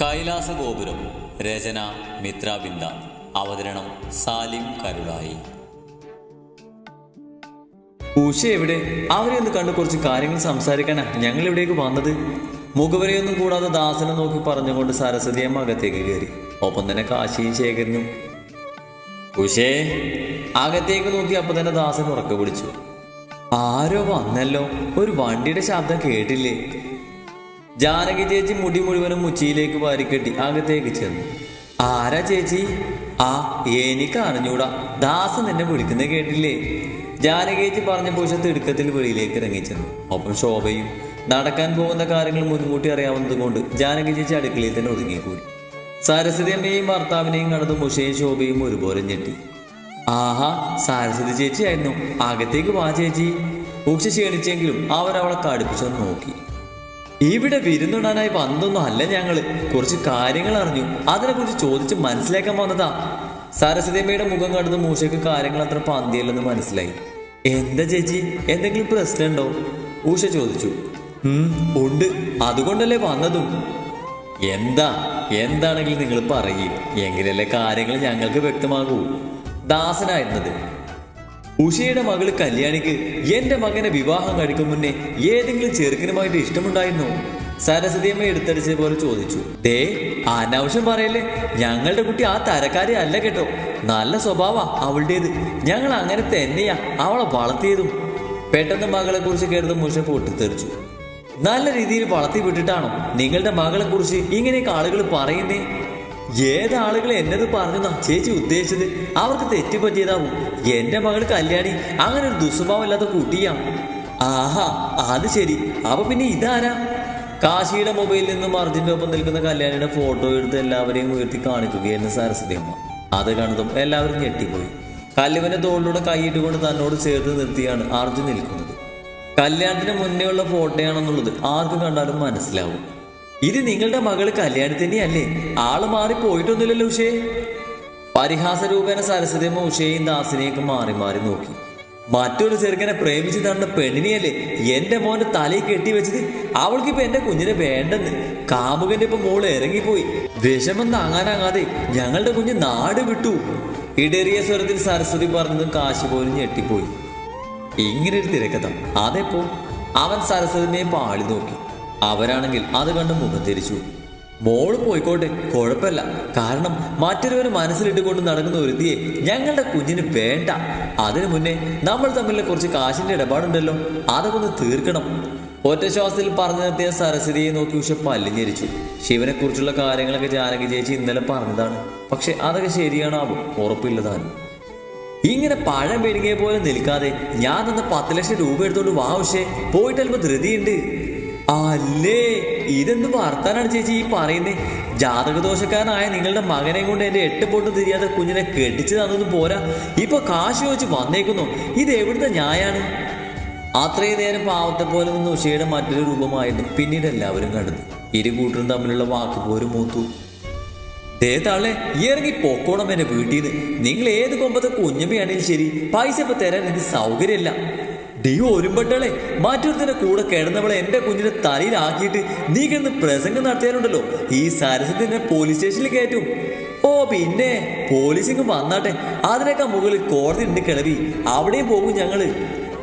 കൈലാസ ഗോപുരം രചന മിത്രബിന്ദ. അവതരണം സാലിം കരുളായി. ഉഷ എവിടെ? അവരെ ഒന്ന് കണ്ട് കുറച്ച് കാര്യങ്ങൾ സംസാരിക്കാനാ ഞങ്ങൾ ഇവിടേക്ക് വന്നത്. മുഖവരെയൊന്നും കൂടാതെ ദാസനെ നോക്കി പറഞ്ഞുകൊണ്ട് സരസ്വതി അമ്മ അകത്തേക്ക് കയറി. ഒപ്പം തന്നെ കാശിയും ശേഖരനും. ഉഷേ അകത്തേക്ക് നോക്കി അപ്പൊ തന്നെ ദാസൻ ഉറക്കെ പിടിച്ചു. ആരോ വന്നല്ലോ. ഒരു വണ്ടിയുടെ ശബ്ദം കേട്ടില്ലേ? ജാനകി ചേച്ചി മുടി മുഴുവനും മുച്ചിയിലേക്ക് വാരിക്കെട്ടി അകത്തേക്ക് ചെന്നു. ആരാ ചേച്ചി? ആ എനിക്ക് അറിഞ്ഞൂടാ. ദാസൻ എന്നെ വിളിക്കുന്നത് കേട്ടില്ലേ? ജാനകി ചേച്ചി പറഞ്ഞ ശേഷം തിടുക്കത്തിൽ വെളിയിലേക്ക് ഇറങ്ങിച്ചെന്നു ഒപ്പം ശോഭയും നടക്കാൻ പോകുന്ന കാര്യങ്ങൾ മുൻകൂട്ടി അറിയാവുന്നത് കൊണ്ട് ജാനകി ചേച്ചി അടുക്കളയിൽ തന്നെ ഒതുങ്ങിക്കൂടി. സരസ്വതി അമ്മയെയും ഭർത്താവിനെയും കണ്ടത് മുഷയും ശോഭയും ഒരുപോലെ ഞെട്ടി. ആഹാ സരസ്വതി ചേച്ചിയായിരുന്നു. അകത്തേക്ക് വാ ചേച്ചി. ഉച്ച ക്ഷീണിച്ചെങ്കിലും അവരവളെ കടുപ്പിച്ചൊന്ന് നോക്കി. ഇവിടെ വിരുന്നിടാനായി വന്നൊന്നും അല്ല ഞങ്ങൾ. കുറച്ച് കാര്യങ്ങൾ അറിഞ്ഞു. അതിനെക്കുറിച്ച് ചോദിച്ച് മനസ്സിലാക്കാൻ വന്നതാ. സരസ്വതിയമ്മയുടെ മുഖം കടന്ന് മൂഷയ്ക്ക് കാര്യങ്ങൾ അത്ര പന്തിയല്ലെന്ന് മനസ്സിലായി. എന്താ ചേച്ചി? എന്തെങ്കിലും പ്രശ്നമുണ്ടോ? ഊഷ ചോദിച്ചു. ഉണ്ട്. അതുകൊണ്ടല്ലേ വന്നതും. എന്താ? എന്താണെങ്കിലും നിങ്ങൾ പറയേ. എങ്കിലല്ലേ കാര്യങ്ങൾ ഞങ്ങൾക്ക് വ്യക്തമാകൂ. ദാസനായിരുന്നത്. ഉഷയുടെ മകൾ കല്യാണിക്ക് എന്റെ മകനെ വിവാഹം കഴിക്കും മുന്നേ ഏതെങ്കിലും ചെറുക്കനുമായിട്ട് ഇഷ്ടമുണ്ടായിരുന്നോ? സരസ്വതിയമ്മ എടുത്തടിച്ചത് പോലെ ചോദിച്ചു. ദേ അനാവശ്യം പറയല്ലേ? ഞങ്ങളുടെ കുട്ടി ആ തരക്കാരി അല്ല കേട്ടോ. നല്ല സ്വഭാവ അവളുടേത്. ഞങ്ങൾ അങ്ങനെ തന്നെയാ അവളെ വളർത്തിയതും. പെട്ടെന്ന് മകളെ കുറിച്ച് കേട്ടത് മുഷ പൊട്ടിത്തെറിച്ചു. നല്ല രീതിയിൽ വളർത്തി വിട്ടിട്ടാണോ നിങ്ങളുടെ മകളെ കുറിച്ച് ഇങ്ങനെയൊക്കെ ആളുകൾ പറയുന്നേ? ഏതാളുകൾ എന്നത് പറഞ്ഞെന്നാ ചേച്ചി ഉദ്ദേശിച്ചത്? അവർക്ക് തെറ്റുപറ്റിയതാവും. എന്റെ മകൾ കല്യാണി അങ്ങനെ ഒരു ദുസ്വഭാവമില്ലാത്ത കുട്ടിയാണ് ആഹാ അത് ശരി. അപ്പൊ പിന്നെ ഇതാരാ? കാശിയുടെ മൊബൈലിൽ നിന്നും അർജുന്റെ ഒപ്പം നിൽക്കുന്ന കല്യാണിയുടെ ഫോട്ടോ എടുത്ത് എല്ലാവരെയും ഉയർത്തി കാണിക്കുകയായിരുന്നു സരസ്വതി അമ്മ. അത് കണ്ടതും എല്ലാവരും ഞെട്ടിപ്പോയി. കല്ലുവിന്റെ തോളിലൂടെ കൈയിട്ടുകൊണ്ട് തന്നോട് ചേർത്ത് നിർത്തിയാണ് അർജുൻ നിൽക്കുന്നത്. കല്യാണത്തിന് മുന്നേ ഉള്ള ഫോട്ടോയാണെന്നുള്ളത് ആർക്കും കണ്ടാലും മനസ്സിലാവും. ഇത് നിങ്ങളുടെ മകൾ കല്യാണത്തിന്റെ അല്ലേ ആൾ മാറി പോയിട്ടൊന്നുമില്ലല്ലോ ഉഷേ. പരിഹാസ രൂപേണ സരസ്വതിയമ്മ ഉഷയെയും ദാസിനെയൊക്കെ മാറി മാറി നോക്കി. മറ്റൊരു ചെറുക്കനെ പ്രേമിച്ച് തന്ന പെണ്ണിനെയല്ലേ എന്റെ മോന്റെ തലയിൽ കെട്ടി വെച്ചത്? ഇപ്പൊ എന്റെ കുഞ്ഞിനെ വേണ്ടെന്ന്. കാമുകന്റെ ഇപ്പൊ മോൾ ഇറങ്ങിപ്പോയി. വിഷമം താങ്ങാനാകാതെ ഞങ്ങളുടെ കുഞ്ഞ് നാട് വിട്ടു. ഇടേറിയ സ്വരത്തിൽ സരസ്വതി പറഞ്ഞതും കാശ് പോലും ഞെട്ടിപ്പോയി. ഇങ്ങനൊരു തിരക്കഥ. അതെപ്പോ അവൻ സരസ്വതിനെ പാളി നോക്കി. അവരാണെങ്കിൽ അത് കണ്ട് മുഖം തിരിച്ചു. മോൾ പോയിക്കോട്ടെ കുഴപ്പമില്ല. കാരണം മറ്റൊരുവന് മനസ്സിലിട്ടുകൊണ്ട് നടക്കുന്ന ഒരുത്തിയെ ഞങ്ങളുടെ കുഞ്ഞിന് വേണ്ട. അതിനു മുന്നേ നമ്മൾ തമ്മിലെ കുറച്ച് കാശിന്റെ ഇടപാടുണ്ടല്ലോ അതൊക്കെ ഒന്ന് തീർക്കണം. ഒറ്റ ശ്വാസത്തിൽ പറഞ്ഞു നിർത്തിയ സരസ്വതിയെ നോക്കി ഉഷ പല്ലിഞ്ഞിരിച്ചു. ശിവനെ കുറിച്ചുള്ള കാര്യങ്ങളൊക്കെ ജാനകി ചേച്ചി ഇന്നലെ പറഞ്ഞതാണ്. പക്ഷെ അതൊക്കെ ശരിയാണാവും? ഉറപ്പില്ലതാനും ഇങ്ങനെ പഴം പെരുകിയ പോലെ നിൽക്കാതെ ഞാൻ തന്ന പത്ത് ലക്ഷം രൂപ എടുത്തോണ്ട് വാ പക്ഷേ ധൃതിയുണ്ട്. അല്ലേ? ഇതെന്ത് വർത്താനാണ് ചേച്ചി ഈ പറയുന്നേ? ജാതകദോഷക്കാരനായ നിങ്ങളുടെ മകനെ കൊണ്ട് എന്റെ എട്ട് പൊട്ട് തിരിയാതെ കുഞ്ഞിനെ കെട്ടിച്ചു തന്നത് പോരാ. ഇപ്പൊ കാശ് വെച്ച് വന്നേക്കുന്നു. ഇത് എവിടുത്തെ ന്യായാണ്? അത്രയും നേരം പാവത്തെ പോലെ നിന്ന് ഉഷയുടെ മറ്റൊരു രൂപമായിരുന്നു പിന്നീട് എല്ലാവരും കണ്ടത്. ഇരു കൂട്ടരും തമ്മിലുള്ള വാക്ക് പോരും മൂത്തു. ദേ താളെ ഇറങ്ങി പൊക്കോണം എന്റെ വീട്ടിൽ നിന്ന് നിങ്ങൾ ഏത് കൊമ്പത്തെ കുഞ്ഞമ്മയാണെങ്കിലും ശരി പൈസ ഇപ്പൊ തരാൻ എനിക്ക് സൗകര്യമില്ല. ഡീ ഒരുമ്പട്ടളെ മറ്റൊരുത്തിന്റെ കൂടെ കിടന്നവളെ എന്റെ കുഞ്ഞിനെ തലയിലാക്കിയിട്ട് നീ കിടന്ന് പ്രസംഗം നടത്തിയാലുണ്ടല്ലോ. ഈ സരസ്വതിനെ പോലീസ് സ്റ്റേഷനിൽ കയറ്റും. ഓ പിന്നെ പോലീസിങ് വന്നാട്ടെ. അതിനൊക്കെ മുകളിൽ കോടതി ഉണ്ട് കിളവി. അവിടെയും പോകും ഞങ്ങൾ.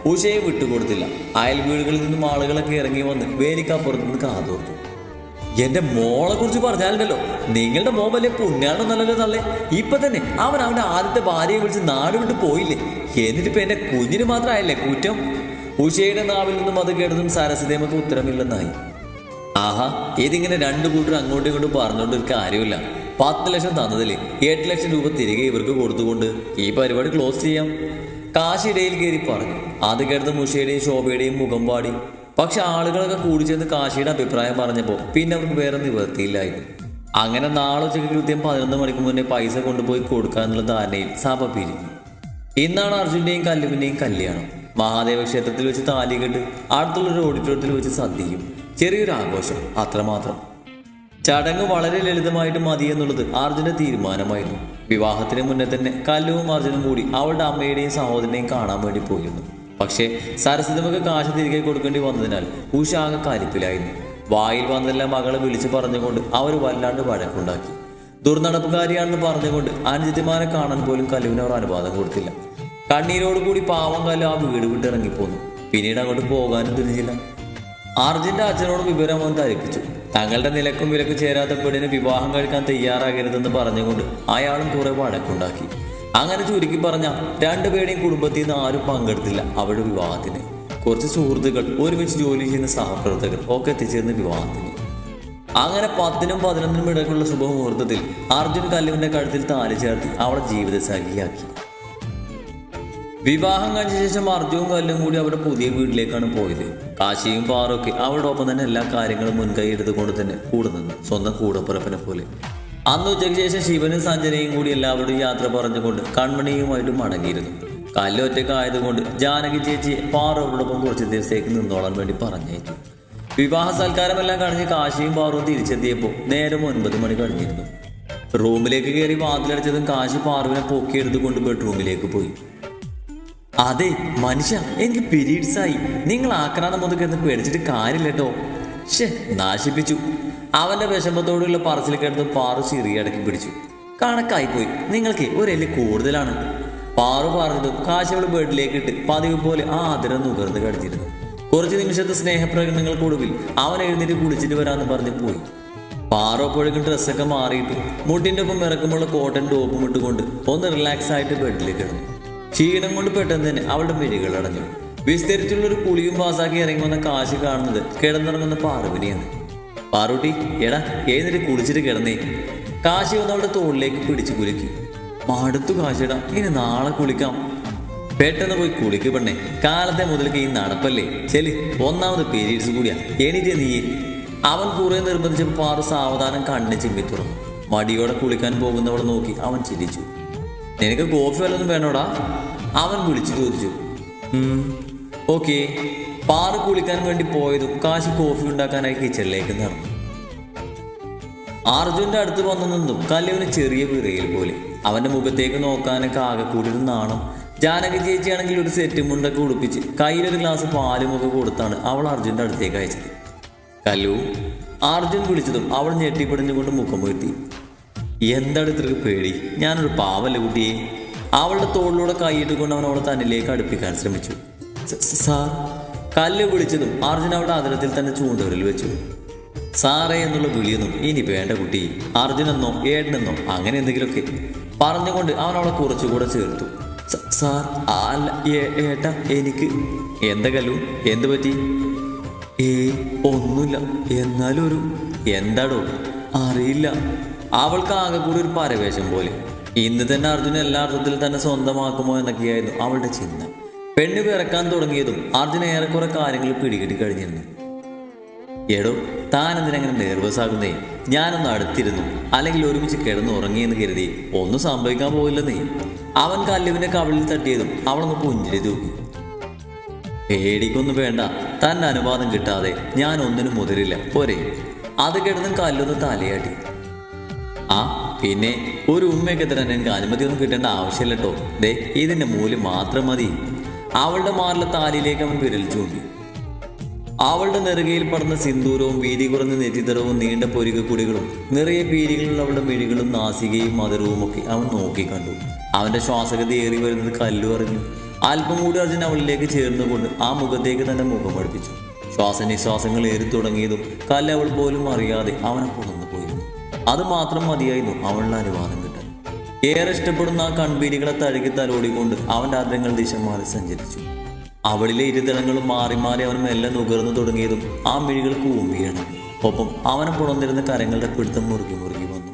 ഉഷയെ വിട്ടുകൊടുത്തില്ല അയൽ വീടുകളിൽ നിന്നും ആളുകളൊക്കെ ഇറങ്ങി വന്ന് വേലിക്കപ്പുറത്ത് നിന്ന് കാതോർത്തു എന്റെ മോളെ കുറിച്ച് പറഞ്ഞാലുണ്ടല്ലോ. നിങ്ങളുടെ മോൻ വലിയ പുണ്യാണോ നല്ലല്ലോ തള്ളേ. ഇപ്പൊ തന്നെ അവൻ അവന്റെ ആദ്യത്തെ ഭാര്യയെ വിളിച്ച് നാട് പോയില്ലേ. എന്നിട്ടിപ്പോ എന്റെ കുഞ്ഞിന് മാത്രമായല്ലേ കുറ്റം? ഉഷയുടെ നാവിൽ നിന്നും അത് കേട്ടതും സരസ്വതിയമ്മക്ക് ഉത്തരമില്ലെന്നായി. ആഹാ ഇതിങ്ങനെ രണ്ടു കൂട്ടർ അങ്ങോട്ടും ഇങ്ങോട്ടും പറഞ്ഞുകൊണ്ട് ഒരു കാര്യമില്ല പത്ത് ലക്ഷം തന്നതിൽ എട്ട് ലക്ഷം രൂപ തിരികെ ഇവർക്ക് കൊടുത്തുകൊണ്ട് ഈ പരിപാടി ക്ലോസ് ചെയ്യാം. കാശ് ഇടയിൽ കയറി പറഞ്ഞു. അത് കേട്ടത് മുഷയുടെയും ശോഭയുടെയും മുഖം പാടി. പക്ഷെ ആളുകളൊക്കെ കൂടി ചേർന്ന് കാശിയുടെ അഭിപ്രായം പറഞ്ഞപ്പോൾ പിന്നെ അവർക്ക് വേറെ നിവൃത്തിയില്ലായിരുന്നു അങ്ങനെ നാളെ ഉച്ചയ്ക്ക് കൃത്യം പതിനൊന്ന് മണിക്ക് മുന്നേ പൈസ കൊണ്ടുപോയി കൊടുക്കാന്നുള്ള ധാരണയിൽ സഭ പിരിഞ്ഞു. ഇന്നാണ് അർജുന്റെയും കല്ലുവിന്റെയും കല്യാണം. മഹാദേവ ക്ഷേത്രത്തിൽ വെച്ച് താലി കെട്ട് അടുത്തുള്ളൊരു ഓഡിറ്റോറിയത്തിൽ വെച്ച് സദ്യയും ചെറിയൊരു ആഘോഷം അത്രമാത്രം. ചടങ്ങ് വളരെ ലളിതമായിട്ട് മതി എന്നുള്ളത് അർജുന്റെ തീരുമാനമായിരുന്നു. വിവാഹത്തിന് മുന്നേ തന്നെ കല്ലുവും അർജുനും കൂടി അവളുടെ അമ്മയുടെയും സഹോദരനെയും കാണാൻ വേണ്ടി പോയിരുന്നു. പക്ഷേ സരസ്വതിമക്ക് കാശ് തിരികെ കൊടുക്കേണ്ടി വന്നതിനാൽ ഉഷ ആകെ കാലിപ്പിലായിരുന്നു. വായിൽ വന്നെല്ലാം മകളെ വിളിച്ചു പറഞ്ഞുകൊണ്ട് അവർ വല്ലാണ്ട് വഴക്കുണ്ടാക്കി. ദുർനടപ്പുകാരിയാണെന്ന് പറഞ്ഞുകൊണ്ട് അനുജിത്തിമാരെ കാണാൻ പോലും കലുവിന് അവർ അനുവാദം കൊടുത്തില്ല. കണ്ണീരോടുകൂടി പാവം കല്ലു ആ വീട് വിട്ടിറങ്ങിപ്പോന്നു പിന്നീട് അങ്ങോട്ട് പോകാനും തിരിഞ്ഞില്ല. അർജുന്റെ അച്ഛനോട് വിവരം അവൻ ധരിപ്പിച്ചു. തങ്ങളുടെ നിലക്കും വിലക്കും ചേരാത്ത പെണ്ണിന് വിവാഹം കഴിക്കാൻ തയ്യാറാകരുതെന്ന് പറഞ്ഞുകൊണ്ട് അയാളും കുറെ വഴക്കുണ്ടാക്കി. അങ്ങനെ ചുരുക്കി പറഞ്ഞ രണ്ടുപേരുടെയും കുടുംബത്തിൽ നിന്ന് ആരും പങ്കെടുത്തില്ല അവരുടെ വിവാഹത്തിന്. കുറച്ച് സുഹൃത്തുക്കൾ ഒരുമിച്ച് ജോലി ചെയ്യുന്ന സഹപ്രവർത്തകർ ഒക്കെ എത്തിച്ചേർന്ന് വിവാഹത്തിന്. അങ്ങനെ പത്തിനും പതിനൊന്നിനും ഇടയ്ക്കുള്ള ശുഭമുഹൂർത്തത്തിൽ അർജുൻ കല്ലുവിന്റെ കഴുത്തിൽ താലി ചേർത്തി അവളെ ജീവിതസാഖിയാക്കി വിവാഹം കഴിഞ്ഞ ശേഷം അർജുനും കല്ലും കൂടി അവരുടെ പുതിയ വീട്ടിലേക്കാണ് പോയത്. കാശിയും പാറൊക്കെ അവരുടെ ഒപ്പം തന്നെ എല്ലാ കാര്യങ്ങളും മുൻകൈ എടുത്തുകൊണ്ട് തന്നെ കൂടെ നിന്ന് സ്വന്തം കൂടപ്പുറപ്പിനെ പോലെ. അന്ന് ഉച്ചയ്ക്ക് ശേഷം ശിവനും സഞ്ജനയും കൂടി എല്ലാവരുടെയും യാത്ര പറഞ്ഞുകൊണ്ട് കൺമണിയുമായിട്ട് മടങ്ങിയിരുന്നു. കല്ല് ഒറ്റക്കായതുകൊണ്ട് ജാനകി ചേച്ചി പാറ അവരോടൊപ്പം കുറച്ച് ദിവസത്തേക്ക് നിന്നോളാൻ വേണ്ടി പറഞ്ഞയച്ചു. വിവാഹ സൽക്കാരമെല്ലാം കഴിഞ്ഞ് കാശിയും പാറവും തിരിച്ചെത്തിയപ്പോൾ നേരം ഒൻപത് മണി കഴിഞ്ഞിരുന്നു. റൂമിലേക്ക് കയറി വാതിലടച്ചതും കാശി പാറുവിനെ പൊക്കിയെടുത്തുകൊണ്ട് ബെഡ്റൂമിലേക്ക് പോയി. അതെ മനുഷ്യ എനിക്ക് പീരീഡ്സ് ആയി നിങ്ങൾ ആക്രാന്തം മുതൽ പേടിച്ചിട്ട് കാര്യമില്ല കേട്ടോ. ഷേ നാശിപ്പിച്ചു. അവന്റെ വിഷമത്തോടുള്ള പറച്ചിൽ കിടന്ന് പാറു ചിറിയടക്കി പിടിച്ചു. കണക്കായി പോയി. നിങ്ങൾക്ക് ഒരെല്ല് കൂടുതലാണ്. പാറു പറഞ്ഞതും കാശികൾ ബെഡിലേക്ക് ഇട്ട് പതിവ് പോലെ ആ അതിരം നുകർന്ന് കടിച്ചിരുന്നു. കുറച്ച് നിമിഷത്തെ സ്നേഹപ്രകടനങ്ങൾക്കൊടുവിൽ അവൻ എഴുന്നേറ്റ് കുളിച്ചിട്ട് വരാമെന്ന് പറഞ്ഞ് പോയി. പാറപ്പോഴേക്കും ഡ്രസ്സൊക്കെ മാറിയിട്ട് മുട്ടിന്റെ ഒപ്പം ഇറക്കുമുള്ള കോട്ടൺ ടോപ്പും ഇട്ടുകൊണ്ട് ഒന്ന് റിലാക്സ് ആയിട്ട് ബെഡിലേക്ക് കിടന്നു ക്ഷീണം കൊണ്ട് പെട്ടെന്ന് തന്നെ അവളുടെ മിഴികൾ അടഞ്ഞു. വിസ്തരിച്ചുള്ള ഒരു കുളിയും പാസാക്കി ഇറങ്ങി കാശ് കാണുന്നത് കിടന്നിറങ്ങുന്ന പാർവതിയാണ് പാറുട്ടി എടാ ഏതിട്ട് കുളിച്ചിട്ട് കിടന്നേ. കാശി വന്ന് അവളുടെ തോളിലേക്ക് പിടിച്ചു കുലുക്കി. മടുത്തു കാശിടാ ഇനി നാളെ കുളിക്കാം. പെട്ടെന്ന് പോയി കുളിക്ക് പെണ്ണേ. കാലത്തെ മുതൽക്ക് ഈ നടപ്പല്ലേ? ചെൽ ഒന്നാമത് പീരീഡ്സ് കൂടിയാ. എണീറ്റ് നീ. അവൻ കുറെ നിർബന്ധിച്ചപ്പോൾ പാറു സാവധാനം കണ്ണ് ചിമ്മി തുറന്നു. മടിയോടെ കുളിക്കാൻ പോകുന്നവളെ നോക്കി അവൻ ചിരിച്ചു. നിനക്ക് കോഫി വല്ലതും വേണോടാ? അവൻ വിളിച്ചു ചോദിച്ചു. ഓക്കെ പാറു കുളിക്കാൻ വേണ്ടി പോയതും കാശി കോഫി ഉണ്ടാക്കാനായി കിച്ചണിലേക്ക് നടന്നു. അർജുന്റെ അടുത്ത് വന്നു നിന്നും. കല്ലുവിന് ചെറിയ വിറയിൽ പോലെ. അവന്റെ മുഖത്തേക്ക് നോക്കാനൊക്കെ ആകെ കൂടി നാണം ജാനകി ചേച്ചിയാണെങ്കിൽ ഒരു സെറ്റ് മുണ്ടൊക്കെ ഉടുപ്പിച്ച് കയ്യിലൊരു ഗ്ലാസ് പാലുമൊക്കെ കൊടുത്താണ് അവൾ അർജുന്റെ അടുത്തേക്ക് അയച്ചത്. കല്ലു അർജുൻ വിളിച്ചതും അവൾ ഞെട്ടിപ്പിടിഞ്ഞുകൊണ്ട് മുഖം വീഴ്ത്തി എന്താണ് ഇത്രക്ക് പേടി? ഞാനൊരു പാവല്ലേ കുട്ടിയെ? അവളുടെ തോളിലൂടെ കൈയിട്ട് കൊണ്ട് അവൻ അവളെ തന്നിലേക്ക് അടുപ്പിക്കാൻ ശ്രമിച്ചു. "സ- സ- സാർ? കല്ല് വിളിച്ചതും അർജുൻ അവളുടെ അതിരത്തിൽ തന്നെ ചൂണ്ടവരിൽ വെച്ചു. സാറേ എന്നുള്ള വിളിയൊന്നും ഇനി വേണ്ട കുട്ടി. അർജുനെന്നോ ഏടനെന്നോ അങ്ങനെ എന്തെങ്കിലുമൊക്കെ. പറഞ്ഞുകൊണ്ട് അവൻ അവളെ കുറച്ചുകൂടെ ചേർത്തു. "സ- സാർ അല്ല ഏട്ടാ എനിക്ക്. എന്താ കല്ലു? എന്ത് പറ്റി? ഏ ഒന്നുമില്ല. എന്നാലും ഒരു എന്താടോ? അറിയില്ല. അവൾക്ക് ആകെ കൂടി ഒരു പരവേശം പോലെ. ഇന്ന് തന്നെ അർജുൻ എല്ലാ അർത്ഥത്തിലും തന്നെ സ്വന്തമാക്കുമോ എന്നൊക്കെയായിരുന്നു അവളുടെ ചിന്ത. പെണ്ണ് പിറക്കാൻ തുടങ്ങിയതും അർജുൻ ഏറെക്കുറെ കാര്യങ്ങൾ പിടികിട്ടി കഴിഞ്ഞിരുന്നു. എടോ താൻ എന്തിനെങ്ങനെ നെർവസ് ആകുന്നേ? ഞാനൊന്ന് അടുത്തിരുന്നു. അല്ലെങ്കിൽ ഒരുമിച്ച് കിടന്ന് ഉറങ്ങിയെന്ന് കരുതി ഒന്നും സംഭവിക്കാൻ പോയില്ലെന്നേ അവൻ കല്ലുവിന്റെ കവിളിൽ തട്ടിയതും അവളൊന്ന് പുഞ്ചിരി തൂക്കി. പേടിക്കൊന്നും വേണ്ട. തന്നെ അനുവാദം കിട്ടാതെ ഞാൻ ഒന്നിനും മുതിരില്ല. പോരെ. അത് കിടന്നും കല്ലൊന്ന് തലയാട്ടി. ആ പിന്നെ ഒരു ഉമ്മയൊക്കെ തരാൻ എനിക്ക് അനുമതിയൊന്നും കിട്ടേണ്ട ആവശ്യമില്ലട്ടോ ദേ ഇതിന്റെ മൂല്യം മാത്രം മതി. അവളുടെ മാറിലെ താലിയിലേക്ക് അവൻ വിരൽ ചൂണ്ടി. അവളുടെ നെറുകയിൽ പടർന്ന സിന്ദൂരവും വീതി കുറഞ്ഞ നെറ്റിത്തരവും നീണ്ട പൊരുകക്കുടികളും നിറയെ പീരികളുള്ള അവളുടെ മിഴികളും നാസികയും മധുരവും ഒക്കെ അവൻ നോക്കിക്കണ്ടു അവന്റെ ശ്വാസഗതി ഏറി വരുന്നത് കല്ലു അറിഞ്ഞു അല്പം കൂടി അർജുൻ അവളിലേക്ക് ചേർന്നുകൊണ്ട് ആ മുഖത്തേക്ക് തന്നെ മുഖം പഠിപ്പിച്ചു. ശ്വാസനിശ്വാസങ്ങൾ ഏറി തുടങ്ങിയതും കല്ല് അവൾ പോലും അറിയാതെ അവനെ പുറന്നു പോയിരുന്നു. അത് മാത്രം മതിയായിരുന്നു അവളുടെ അനുവാദം കിട്ടാൻ. ഏറെ ഇഷ്ടപ്പെടുന്ന ആ കൺപീരികളെ തഴുകി തലോടിക്കൊണ്ട് അവന്റെ ആഗ്രഹങ്ങൾ ദിശ മാറി സഞ്ചരിച്ചു. അവളിലെ ഇരുതലങ്ങളും മാറി മാറി അവൻ മെല്ലെ നുകർന്നു തുടങ്ങിയതും ആ മിഴികൾ കൂമ്പിയാണ്. ഒപ്പം അവനെ പുണർന്നിരുന്ന കരങ്ങളുടെ പിടുത്തം മുറുകി മുറുകി വന്നു.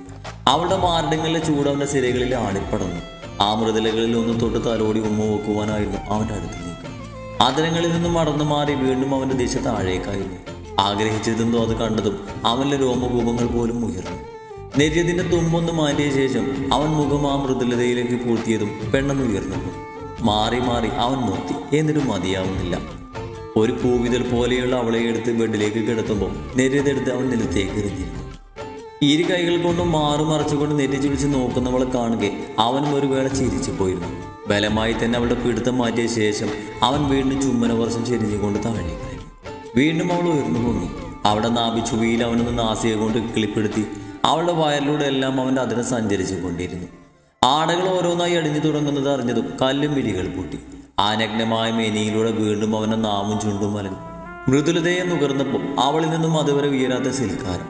അവളുടെ മാരടങ്ങളിലെ ചൂട് അവന്റെ സിരകളിൽ ആടിപ്പടന്നു ആ മൃദലകളിൽ ഒന്ന് തൊട്ട് തലോടി ഉമ്മ വെക്കുവാനായിരുന്നു അവന്റെ അടുത്ത് നീക്കം. അതിരങ്ങളിൽ നിന്നും മടന്നു മാറി വീണ്ടും അവന്റെ ദിശ താഴേക്കായിരുന്നു. ആഗ്രഹിച്ചതെന്തോ അത് കണ്ടതും അവന്റെ രോമകൂപങ്ങൾ പോലും ഉയർന്നു. നെരിയതിന്റെ തുമ്പൊന്ന് മാറ്റിയ ശേഷം അവൻ മുഖം ആ മൃദുലതയിലേക്ക് പൂഴ്ത്തിയതും പെണ്ണെന്ന് ഉയർന്നു. മാറി മാറി അവൻ നോക്കി. എന്നിട്ടും മതിയാവുന്നില്ല. ഒരു പൂവിതൽ പോലെയുള്ള അവളെ എടുത്ത് ബെഡിലേക്ക് കിടത്തുമ്പോൾ നെരിതെടുത്ത് അവൻ നിലത്തേക്ക് എറിഞ്ഞിരുന്നു ഇരു കൈകൾ കൊണ്ടും മാറു മറച്ചുകൊണ്ട് നെറ്റിച്ചു പിടിച്ച് നോക്കുന്നവളെ കാണുക അവനും ഒരു വേള ചിരിച്ചു പോയിരുന്നു. ബലമായി തന്നെ അവളുടെ പിടുത്തം മാറ്റിയ ശേഷം അവൻ വീണ്ടും ചുമ്മന വർഷം ചെരിഞ്ഞുകൊണ്ട് താഴെ വീണ്ടും അവൾ ഉയർന്നു പൊങ്ങി. അവിടെ നാഭിച്ചുവിയിൽ അവനൊന്ന് നാസിക കൊണ്ട് കിളിപ്പെടുത്തി അവളുടെ വയറിലൂടെ എല്ലാം അവന്റെ അതിനെ സഞ്ചരിച്ചു കൊണ്ടിരുന്നു. ആടകൾ ഓരോന്നായി അടിഞ്ഞു തുടങ്ങുന്നത് അറിഞ്ഞതും കല്ലും വിരികൾ പൂട്ടി. ആനഗ്നമായ മേനിയിലൂടെ വീണ്ടും അവനെ നാമും ചുണ്ടും മലന്നു മൃദുലതയെ നുകർന്നപ്പോൾ അവളിൽ നിന്നും അതുവരെ ഉയരാത്ത സിൽക്കാരം.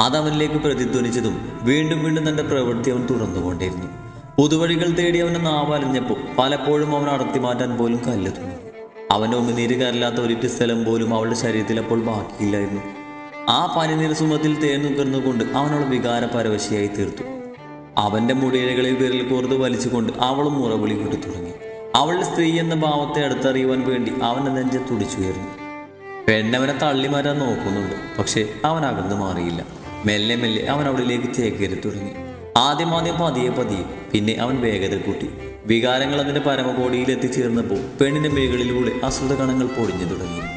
അതവനിലേക്ക് പ്രതിധ്വനിച്ചതും വീണ്ടും വീണ്ടും തന്റെ പ്രവൃത്തി അവൻ തുടർന്നുകൊണ്ടിരുന്നു പുതുവഴികൾ തേടി അവനെ നാവലഞ്ഞപ്പോൾ പലപ്പോഴും അവൻ അടർത്തി മാറ്റാൻ പോലും കല്ല് തോന്നി അവന്റെ ഉമിനീര് കരലാത്ത ഒരിറ്റ് സ്ഥലം പോലും അവളുടെ ശരീരത്തിൽ അപ്പോൾ ബാക്കിയില്ലായിരുന്നു. ആ പനിനീർ സുമത്തിൽ തേൻ നുകർന്നുകൊണ്ട് അവനോട് വികാര പരവശിയായി തീർത്തു. അവന്റെ മുടിയിഴകളിൽ വിരൽ കോർത്ത് വലിച്ചുകൊണ്ട് അവളും മുറവിളി കൂട്ടി തുടങ്ങി. അവൾ സ്ത്രീ എന്ന ഭാവത്തെ അടുത്തറിയുവാൻ വേണ്ടി അവന്റെ നെഞ്ച് തുടിച്ചുയർന്നു. പെണ്ണവനെ തള്ളി മാറാൻ നോക്കുന്നുണ്ട് പക്ഷെ അവൻ അകന്നു മാറിയില്ല. മെല്ലെ മെല്ലെ അവൻ അവളിലേക്ക് ചേക്കേറി തുടങ്ങി. ആദ്യം ആദ്യം പതിയെ പതിയെ പിന്നെ അവൻ വേഗത കൂട്ടി. വികാരങ്ങൾ അതിന്റെ പരമകോടിയിൽ എത്തിച്ചേർന്നപ്പോൾ പെണ്ണിന്റെ മേകളിലൂടെ അശ്രുത കണങ്ങൾ പൊടിഞ്ഞു തുടങ്ങി.